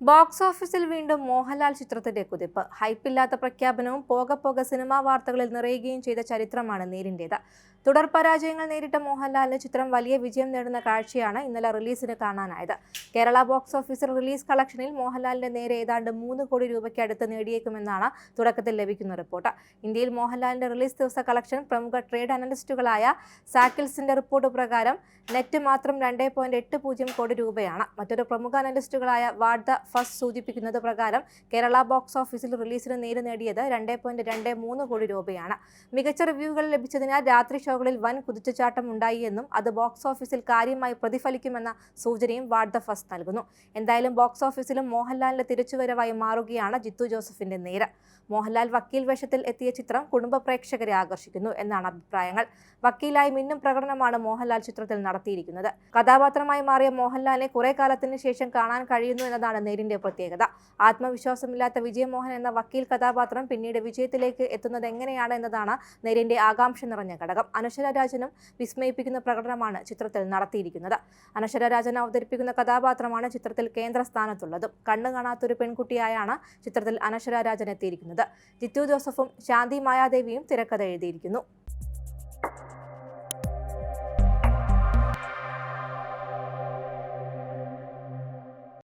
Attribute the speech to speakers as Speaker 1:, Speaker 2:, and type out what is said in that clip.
Speaker 1: Box ഓഫീസിൽ വീണ്ടും മോഹൻലാൽ ചിത്രത്തിന്റെ കുതിപ്പ്. ഹൈപ്പില്ലാത്ത പ്രഖ്യാപനവും പോക പോക സിനിമാ വാർത്തകളിൽ നിറയുകയും ചെയ്ത ചരിത്രമാണ് നേരിന്റേത് തുടർ പരാജയങ്ങൾ നേരിട്ട മോഹൻലാലിന് ചിത്രം വലിയ വിജയം നേടുന്ന കാഴ്ചയാണ് ഇന്നലെ റിലീസിന് കാണാനായത്. കേരള ബോക്സ് ഓഫീസിൽ റിലീസ് കളക്ഷനിൽ മോഹൻലാലിന്റെ നേരെ ഏതാണ്ട് മൂന്ന് കോടി രൂപയ്ക്ക് അടുത്ത് നേടിയേക്കുമെന്നാണ് തുടക്കത്തിൽ ലഭിക്കുന്ന റിപ്പോർട്ട്. ഇന്ത്യയിൽ മോഹൻലാലിന്റെ റിലീസ് ദിവസ കളക്ഷൻ പ്രമുഖ ട്രേഡ് അനലിസ്റ്റുകളായ സാക്കിൾസിന്റെ റിപ്പോർട്ട് പ്രകാരം നെറ്റ് മാത്രം രണ്ട് പോയിന്റ് എട്ട് പൂജ്യം കോടി രൂപയാണ്. മറ്റൊരു പ്രമുഖ അനലിസ്റ്റുകളായ വാർത്ത ഫസ്റ്റ് സൂചിപ്പിക്കുന്നത് പ്രകാരം കേരള ബോക്സ് ഓഫീസിൽ റിലീസിന് നേര് നേടിയത് രണ്ട് പോയിന്റ് രണ്ട് മൂന്ന് കോടി രൂപയാണ്. മികച്ച റിവ്യൂകൾ ലഭിച്ചതിനാൽ രാത്രി ഷോകളിൽ വൻ കുതിച്ചുചാട്ടം ഉണ്ടായി എന്നും അത് ബോക്സ് ഓഫീസിൽ കാര്യമായി പ്രതിഫലിക്കുമെന്ന സൂചനയും വാർത്ത ഫസ്റ്റ് നൽകുന്നു. എന്തായാലും ബോക്സ് ഓഫീസിലും മോഹൻലാലിന്റെ തിരിച്ചുവരവായി മാറുകയാണ് ജിത്തു ജോസഫിന്റെ നേര്. മോഹൻലാൽ വക്കീൽ വേഷത്തിൽ എത്തിയ ചിത്രം കുടുംബ പ്രേക്ഷകരെ ആകർഷിക്കുന്നു എന്നാണ് അഭിപ്രായങ്ങൾ. വക്കീലായി മിന്നും പ്രകടനമാണ് മോഹൻലാൽ ചിത്രത്തിൽ നടത്തിയിരിക്കുന്നത്. കഥാപാത്രമായി മാറിയ മോഹൻലാലിനെ കുറെ കാലത്തിന് ശേഷം കാണാൻ കഴിയുന്നു എന്നതാണ് നേരിന്റെ പ്രത്യേകത. ആത്മവിശ്വാസമില്ലാത്ത വിജയമോഹൻ എന്ന വക്കീൽ കഥാപാത്രം പിന്നീട് വിജയത്തിലേക്ക് എത്തുന്നത് എങ്ങനെയാണ് എന്നതാണ് നേരിന്റെ ആകാംക്ഷ നിറഞ്ഞ ഘടകം. അനശ്വര രാജനും വിസ്മയിപ്പിക്കുന്ന പ്രകടനമാണ് ചിത്രത്തിൽ നടത്തിയിരിക്കുന്നത്. അനശ്വര രാജൻ അവതരിപ്പിക്കുന്ന കഥാപാത്രമാണ് ചിത്രത്തിൽ കേന്ദ്ര സ്ഥാനത്തുള്ളതും കണ്ണു കാണാത്തൊരു പെൺകുട്ടിയായാണ് ചിത്രത്തിൽ അനശ്വര രാജൻ എത്തിയിരിക്കുന്നത്. ജിത്തു ജോസഫും ശാന്തി മായാദേവിയും തിരക്കഥ എഴുതിയിരിക്കുന്നു.